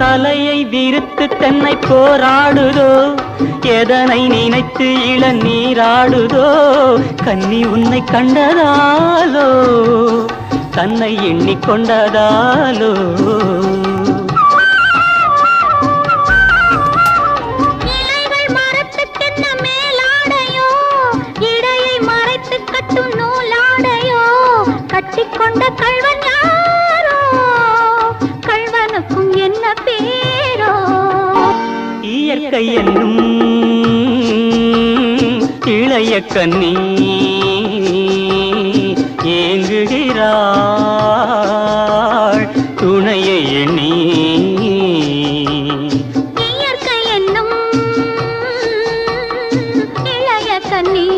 தலையை விரித்து தன்னை போராடுதோ? எதனை நினைத்து இள நீராடுதோ கன்னி உன்னை கண்டதாலோ? தன்னை எண்ணிக்கொண்டதாலோ இலைகள் கட்டிக்கொண்ட இயற்கை என்னும் இளைய கண்ணி ஏங்குகிறாள் துணையை எண்ணி. இயற்கை என்னும் இளைய கண்ணி